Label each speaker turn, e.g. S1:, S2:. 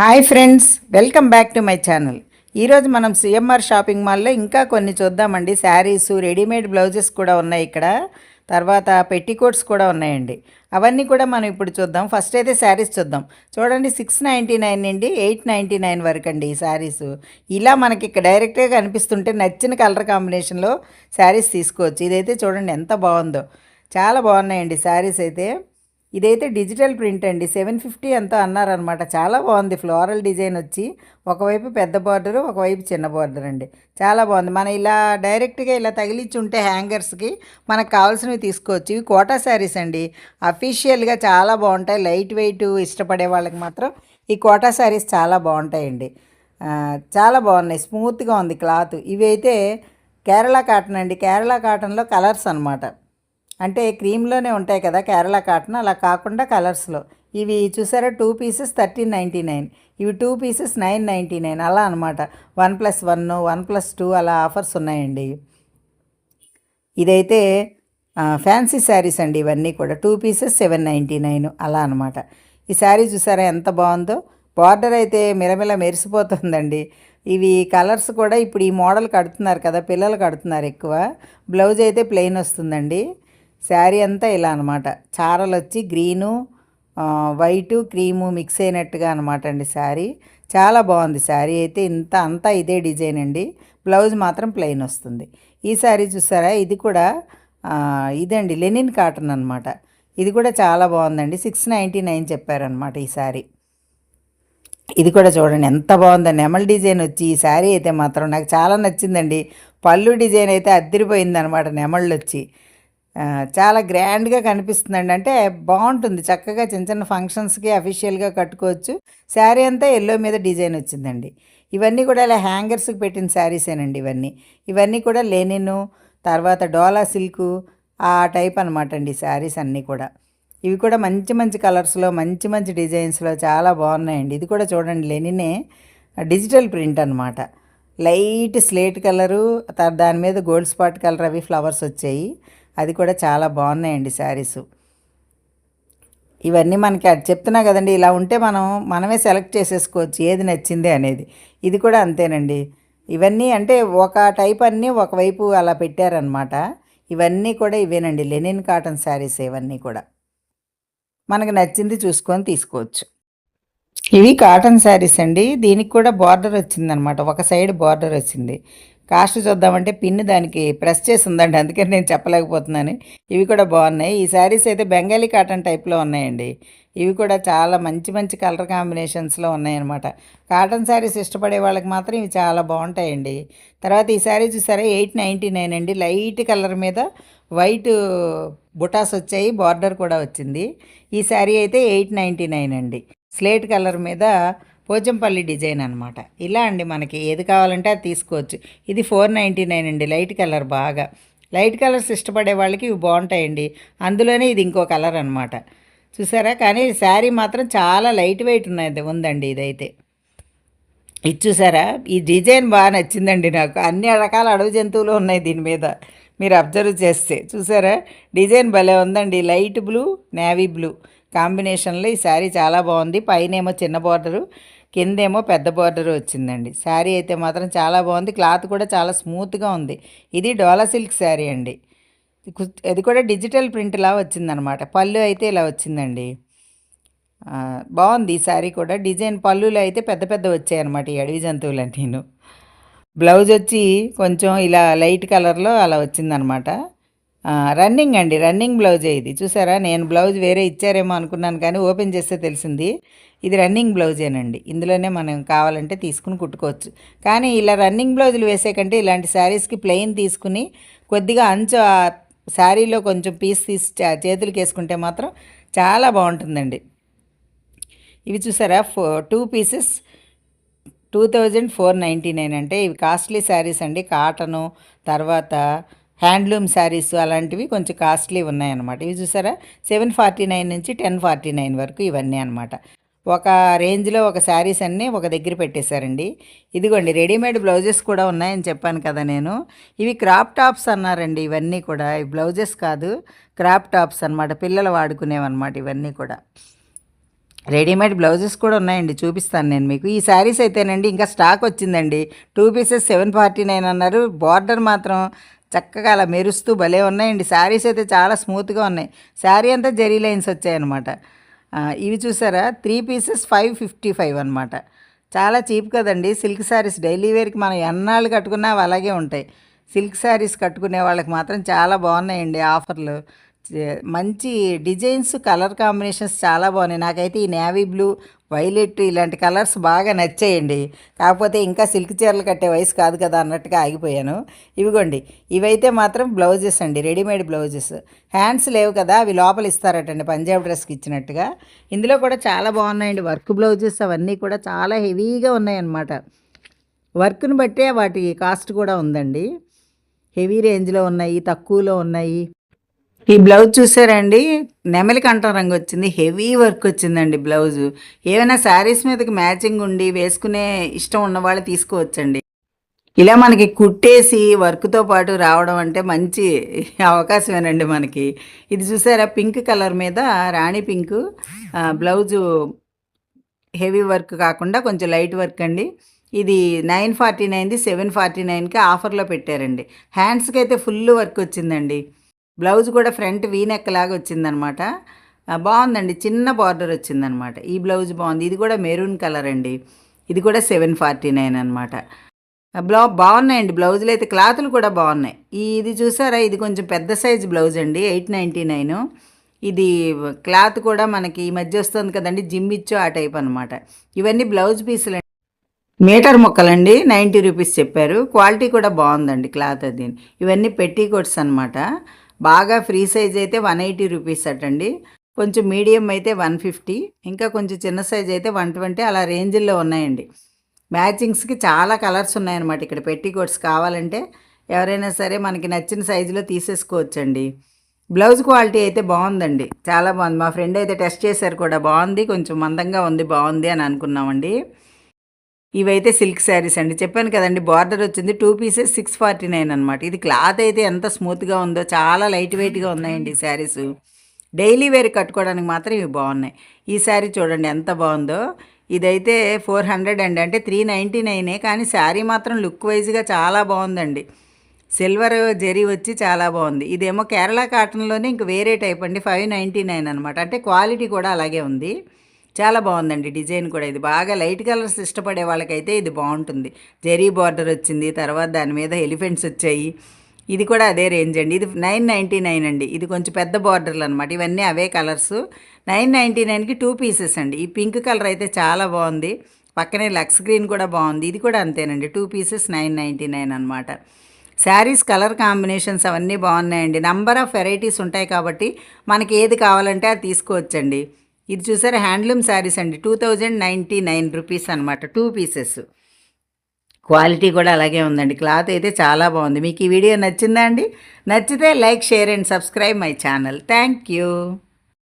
S1: Hi friends welcome back to my channel. ఈరోజు మనం CMR shopping మాల్లో ఇంకా కొన్ని చూద్దామండి. శారీస్ రెడీమేడ్ బ్లౌజెస్ కూడా ఉన్నాయి ఇక్కడ. తర్వాత పెట్టికోట్స్ కూడా ఉన్నాయండి. అవన్నీ కూడా మనం ఇప్పుడు చూద్దాం. ఫస్ట్ అయితే శారీస్ చూద్దాం. చూడండి సిక్స్ నైంటీ నైన్ నుండి ఎయిట్ నైంటీ నైన్ వరకు అండి ఈ శారీస్. ఇలా మనకి ఇక్కడ డైరెక్ట్గా కనిపిస్తుంటే నచ్చిన కలర్ కాంబినేషన్లో శారీస్ తీసుకోవచ్చు. ఇదైతే చూడండి ఎంత బాగుందో. చాలా బాగున్నాయండి శారీస్ అయితే. ఇదైతే డిజిటల్ ప్రింట్ అండి. సెవెన్ ఫిఫ్టీ ఎంతో అన్నారనమాట చాలా బాగుంది. ఫ్లోరల్ డిజైన్ వచ్చి ఒకవైపు పెద్ద బార్డర్ ఒకవైపు చిన్న బార్డర్ అండి. చాలా బాగుంది. మనం ఇలా డైరెక్ట్గా ఇలా తగిలిచ్చి ఉంటే హ్యాంగర్స్కి మనకు కావాల్సినవి తీసుకోవచ్చు. ఇవి కోటా శారీస్ అండి. అఫీషియల్గా చాలా బాగుంటాయి. లైట్ వెయిట్ ఇష్టపడే వాళ్ళకి మాత్రం ఈ కోటా శారీస్ చాలా బాగుంటాయండి. చాలా బాగున్నాయి. స్మూత్గా ఉంది క్లాత్ ఇవి అయితే కేరళ కాటన్ అండి. కేరళ కాటన్లో కలర్స్ అన్నమాట. అంటే క్రీమ్లోనే ఉంటాయి కదా కేరళ కాటన్ అలా కాకుండా కలర్స్లో. ఇవి చూసారా? Two pieces thirteen ninety nine. ఇవి two pieces nine ninety nine. అలా అనమాట one plus one one plus two అలా ఆఫర్స్ ఉన్నాయండి. ఇదైతే ఫ్యాన్సీ శారీస్ అండి ఇవన్నీ కూడా. Two pieces seven ninety nine. అలా అనమాట ఈ శారీ చూసారా? ఎంత బాగుందో. బార్డర్ అయితే మిరమిల మెరిసిపోతుందండి. ఇవి కలర్స్ కూడా ఇప్పుడు ఈ మోడల్ కడుతున్నారు కదా పిల్లలు కడుతున్నారు ఎక్కువ. బ్లౌజ్ అయితే ప్లెయిన్ వస్తుందండి. శారీ అంతా ఇలా అనమాట చారలు వచ్చి గ్రీను వైటు క్రీము మిక్స్ అయినట్టుగా అనమాట అండి శారీ. చాలా బాగుంది శారీ అయితే. ఇంత అంతా ఇదే డిజైన్ అండి. బ్లౌజ్ మాత్రం ప్లెయిన్ వస్తుంది. ఈ శారీ చూసారా? ఇది కూడా ఇదండి లెనిన్ కాటన్ అనమాట ఇది కూడా చాలా బాగుందండి. సిక్స్ నైంటీ నైన్ చెప్పారనమాట ఈ శారీ. ఇది కూడా చూడండి ఎంత బాగుందో నెమల్ డిజైన్ వచ్చి ఈ శారీ అయితే మాత్రం నాకు చాలా నచ్చిందండి. పళ్ళు డిజైన్ అయితే అద్దరిపోయింది అనమాట నెమళ్ళు వచ్చి. చాలా గ్రాండ్గా కనిపిస్తుందండి. అంటే బాగుంటుంది. చక్కగా చిన్న చిన్న ఫంక్షన్స్కి అఫీషియల్గా కట్టుకోవచ్చు. శారీ అంతా ఎల్లో మీద డిజైన్ వచ్చిందండి. ఇవన్నీ కూడా ఇలా హ్యాంగర్స్కి పెట్టిన శారీసేనండి ఇవన్నీ. ఇవన్నీ కూడా లెనిన్ తర్వాత డోలా సిల్కు ఆ టైప్ అనమాట అండి శారీస్ అన్నీ కూడా. ఇవి కూడా మంచి మంచి కలర్స్లో మంచి మంచి డిజైన్స్లో చాలా బాగున్నాయండి. ఇది కూడా చూడండి లెనినే డిజిటల్ ప్రింట్ అనమాట లైట్ స్లేట్ కలరు త- దాని మీద గోల్డ్ స్పాట్ కలర్ అవి ఫ్లవర్స్ వచ్చాయి. అది కూడా చాలా బాగున్నాయండి శారీస్. ఇవన్నీ మనకి అది చెప్తున్నా కదండి ఇలా ఉంటే మనం మనమే సెలెక్ట్ చేసేసుకోవచ్చు ఏది నచ్చింది అనేది. ఇది కూడా అంతేనండి. ఇవన్నీ అంటే ఒక టైప్ అన్నీ ఒకవైపు అలా పెట్టారనమాట. ఇవన్నీ కూడా ఇవేనండి లెనిన్ కాటన్ శారీస్ ఇవన్నీ కూడా. మనకు నచ్చింది చూసుకొని తీసుకోవచ్చు. ఇవి కాటన్ శారీస్ అండి దీనికి కూడా బార్డర్ వచ్చిందనమాట. ఒక సైడ్ బార్డర్ వచ్చింది. కాస్ట్ చూద్దామంటే పిన్ దానికి ప్రెస్ చేసి ఉందండి అందుకని నేను చెప్పలేకపోతున్నాను. ఇవి కూడా బాగున్నాయి. ఈ శారీస్ అయితే బెంగాలీ కాటన్ టైప్లో ఉన్నాయండి. ఇవి కూడా చాలా మంచి మంచి కలర్ కాంబినేషన్స్లో ఉన్నాయన్నమాట. కాటన్ శారీస్ ఇష్టపడే వాళ్ళకి మాత్రం ఇవి చాలా బాగుంటాయండి. తర్వాత ఈ శారీ చూసారా? ఎయిట్ నైంటీ నైన్ అండి. లైట్ కలర్ మీద వైట్ బుటాస్ వచ్చాయి బార్డర్ కూడా వచ్చింది. ఈ శారీ అయితే ఎయిట్ నైంటీ నైన్ అండి. స్లేట్ కలర్ మీద పోచంపల్లి డిజైన్ అనమాట ఇలా అండి మనకి ఏది కావాలంటే అది తీసుకోవచ్చు. ఇది ఫోర్ నైంటీ నైన్ అండి లైట్ కలర్ బాగా. లైట్ కలర్స్ ఇష్టపడే వాళ్ళకి ఇవి బాగుంటాయండి. అందులోనే ఇది ఇంకో కలర్ అనమాట చూసారా? కానీ శారీ మాత్రం చాలా లైట్ వెయిట్ ఉన్నది ఉందండి ఇదైతే. ఇది చూసారా? ఈ డిజైన్ బాగా నచ్చిందండి నాకు. అన్ని రకాల అడవి జంతువులు ఉన్నాయి దీని మీద. మీరు అబ్జర్వ్ చేస్తే. చూసారా? డిజైన్ భలే ఉందండి. లైట్ బ్లూ నేవీ బ్లూ కాంబినేషన్లో ఈ శారీ చాలా బాగుంది. పైన ఏమో చిన్న బార్డరు. కిందేమో పెద్ద బార్డర్ వచ్చిందండి. శారీ అయితే మాత్రం చాలా బాగుంది. క్లాత్ కూడా చాలా స్మూత్గా ఉంది. ఇది డోలా సిల్క్ శారీ అండి. అది ఇది కూడా డిజిటల్ ప్రింట్లా వచ్చిందనమాట. పళ్ళు అయితే ఇలా వచ్చిందండి. బాగుంది ఈ శారీ కూడా. డిజైన్ పళ్ళులో అయితే పెద్ద పెద్ద వచ్చాయి అనమాట ఈ అడవి జంతువులన్నీను బ్లౌజ్ వచ్చి కొంచెం ఇలా లైట్ కలర్లో అలా వచ్చిందనమాట. రన్నింగ్ అండి రన్నింగ్ బ్లౌజే ఇది. చూసారా? నేను బ్లౌజ్ వేరే ఇచ్చారేమో అనుకున్నాను కానీ ఓపెన్ చేస్తే తెలిసింది. ఇది రన్నింగ్ బ్లౌజేనండి. ఇందులోనే మనం కావాలంటే తీసుకుని కుట్టుకోవచ్చు. కానీ ఇలా రన్నింగ్ బ్లౌజులు వేసే కంటే ఇలాంటి శారీస్కి ప్లెయిన్ తీసుకుని కొద్దిగా అంచు శారీలో కొంచెం పీస్ తీసి చే- చేతులకి వేసుకుంటే మాత్రం చాలా బాగుంటుందండి. ఇవి చూసారా? ఫో two pieces two thousand four ninety nine అంటే ఇవి కాస్ట్లీ శారీస్ అండి. కాటను తర్వాత హ్యాండ్లూమ్ శారీస్ అలాంటివి కొంచెం కాస్ట్లీ ఉన్నాయన్నమాట. ఇవి చూసారా? సెవెన్ ఫార్టీ నైన్ నుంచి టెన్ ఫార్టీ నైన్ వరకు ఇవన్నీ అనమాట ఒక రేంజ్లో ఒక శారీస్ అన్నీ ఒక దగ్గర పెట్టేశారండి. ఇదిగోండి రెడీమేడ్ బ్లౌజెస్ కూడా ఉన్నాయని చెప్పాను కదా నేను. ఇవి క్రాప్ టాప్స్ అన్నారండి ఇవన్నీ కూడా. ఇవి బ్లౌజెస్ కాదు క్రాప్ టాప్స్ అన్నమాట. పిల్లలు వాడుకునేవన్నమాట ఇవన్నీ కూడా. రెడీమేడ్ బ్లౌజెస్ కూడా ఉన్నాయండి చూపిస్తాను నేను మీకు. ఈ శారీస్ అయితేనండి ఇంకా స్టాక్ వచ్చిందండి. Two pieces seven forty nine అన్నారు. బార్డర్ మాత్రం చక్కగా అలా మెరుస్తూ భలే ఉన్నాయండి. శారీస్ అయితే చాలా స్మూత్గా ఉన్నాయి. శారీ అంతా జెరీ లైన్స్ వచ్చాయన్నమాట. ఇవి చూసారా? Three pieces five fifty five అనమాట చాలా చీప్ కదండి. సిల్క్ శారీస్ డైలీ వేర్కి మనం ఎన్నాళ్ళు కట్టుకున్నా అవి అలాగే ఉంటాయి. సిల్క్ శారీస్ కట్టుకునే వాళ్ళకి మాత్రం చాలా బాగున్నాయండి ఆఫర్లు. మంచి డిజైన్స్ కలర్ కాంబినేషన్స్ చాలా బాగున్నాయి. నాకైతే ఈ నేవీ బ్లూ వైలెట్ ఇలాంటి కలర్స్ బాగా నచ్చాయండి. కాకపోతే ఇంకా సిల్క్ చీరలు కట్టే వయసు కాదు కదా అన్నట్టుగా ఆగిపోయాను. ఇవిగోండి. ఇవైతే మాత్రం బ్లౌజెస్ అండి రెడీమేడ్ బ్లౌజెస్. హ్యాండ్స్ లేవు కదా అవి లోపల ఇస్తారటండి పంజాబ్ డ్రెస్కి ఇచ్చినట్టుగా. ఇందులో కూడా చాలా బాగున్నాయండి వర్క్ బ్లౌజెస్ అవన్నీ కూడా చాలా హెవీగా ఉన్నాయన్నమాట. వర్క్ని బట్టే వాటి కాస్ట్ కూడా ఉందండి. హెవీ రేంజ్లో ఉన్నాయి తక్కువలో ఉన్నాయి. ఈ బ్లౌజ్ చూసారండి? నెమలి కంఠం రంగు వచ్చింది. హెవీ వర్క్ వచ్చిందండి బ్లౌజ్. ఏమైనా శారీస్ మీదకి మ్యాచింగ్ ఉండి వేసుకునే ఇష్టం ఉన్న వాళ్ళు తీసుకోవచ్చండి. ఇలా మనకి కుట్టేసి వర్క్తో పాటు రావడం అంటే మంచి అవకాశమేనండి మనకి. ఇది చూసారా? పింక్ కలర్ మీద రాణి పింక్. బ్లౌజు హెవీ వర్క్ కాకుండా కొంచెం లైట్ వర్క్ అండి. ఇది నైన్ ఫార్టీ నైన్ది సెవెన్ ఫార్టీ నైన్కి ఆఫర్లో పెట్టారండి. హ్యాండ్స్కి అయితే ఫుల్ వర్క్ వచ్చిందండి. బ్లౌజ్ కూడా ఫ్రంట్ వీనెక్ లాగా వచ్చిందనమాట. బాగుందండి. చిన్న బార్డర్ వచ్చిందనమాట. ఈ బ్లౌజ్ బాగుంది. ఇది కూడా మెరూన్ కలర్ అండి. ఇది కూడా సెవెన్ ఫార్టీ నైన్ అనమాట. బ్లౌ బాగున్నాయండి. బ్లౌజులు అయితే క్లాతులు కూడా బాగున్నాయి. ఈ ఇది చూసారా? ఇది కొంచెం పెద్ద సైజ్ బ్లౌజ్ అండి. Eight ninety nine. ఇది క్లాత్ కూడా మనకి ఈ మధ్య వస్తుంది కదండి. జిమ్ ఇచ్చో ఆ టైప్ అనమాట. ఇవన్నీ బ్లౌజ్ పీసులు మీటర్ ముక్కలండి. నైంటీ రూపీస్ చెప్పారు. క్వాలిటీ కూడా బాగుందండి క్లాత్ అది. ఇవన్నీ పెట్టి కోట్స్ అనమాట. బాగా ఫ్రీ సైజ్ అయితే వన్ ఎయిటీ రూపీస్ అటండి. కొంచెం మీడియం అయితే వన్ ఫిఫ్టీ ఇంకా కొంచెం చిన్న సైజ్ అయితే వన్ ట్వంటీ అలా రేంజ్లో ఉన్నాయండి. మ్యాచింగ్స్కి చాలా కలర్స్ ఉన్నాయన్నమాట. ఇక్కడ పెట్టి కోట్స్ కావాలంటే ఎవరైనా సరే మనకి నచ్చిన సైజులో తీసేసుకోవచ్చండి. బ్లౌజ్ క్వాలిటీ అయితే బాగుందండి. చాలా బాగుంది. మా ఫ్రెండ్ అయితే టెస్ట్ చేశారు కూడా. బాగుంది కొంచెం మందంగా ఉంది బాగుంది అని అనుకున్నామండి. ఇవైతే సిల్క్ శారీస్ అండి. చెప్పాను కదండి బార్డర్ వచ్చింది two pieces six forty nine అనమాట ఇది క్లాత్ అయితే ఎంత స్మూత్గా ఉందో చాలా లైట్ వెయిట్గా ఉన్నాయండి ఈ శారీస్. డైలీ వేర్ కట్టుకోవడానికి మాత్రం ఇవి బాగున్నాయి. ఈ శారీ చూడండి ఎంత బాగుందో. ఇదైతే ఫోర్ హండ్రెడ్ అండి. అంటే త్రీ నైంటీ నైనే కానీ శారీ మాత్రం లుక్ వైజ్గా చాలా బాగుందండి. సిల్వర్ జెరీ వచ్చి చాలా బాగుంది. ఇదేమో కేరళ కాటన్లోనే ఇంక వేరే టైప్ అండి ఫైవ్ నైంటీ నైన్ అనమాట అంటే క్వాలిటీ కూడా అలాగే ఉంది. చాలా బాగుందండి డిజైన్ కూడా. ఇది బాగా లైట్ కలర్స్ ఇష్టపడే వాళ్ళకైతే ఇది బాగుంటుంది. జెరీ బార్డర్ వచ్చింది తర్వాత దాని మీద ఎలిఫెంట్స్ వచ్చాయి. ఇది కూడా అదే రేంజ్ అండి. ఇది నైన్ నైంటీ నైన్ అండి. ఇది కొంచెం పెద్ద బార్డర్లు అనమాట ఇవన్నీ అవే కలర్స్. నైన్ నైంటీ నైన్కి టూ పీసెస్ అండి. ఈ పింక్ కలర్ అయితే చాలా బాగుంది. పక్కనే లక్స్ గ్రీన్ కూడా బాగుంది. ఇది కూడా అంతేనండి. Two pieces nine ninety nine అనమాట శారీస్ కలర్ కాంబినేషన్స్ అవన్నీ బాగున్నాయండి. నంబర్ ఆఫ్ వెరైటీస్ ఉంటాయి కాబట్టి మనకి ఏది కావాలంటే అది తీసుకోవచ్చండి. ఇది చూసారా హ్యాండ్లూమ్ శారీస్ అండి. Two thousand ninety nine rupees అనమాట టూ పీసెస్. క్వాలిటీ కూడా అలాగే ఉందండి. క్లాత్ అయితే చాలా బాగుంది. మీకు ఈ వీడియో నచ్చిందా అండి? నచ్చితే like share and subscribe my channel. Thank you.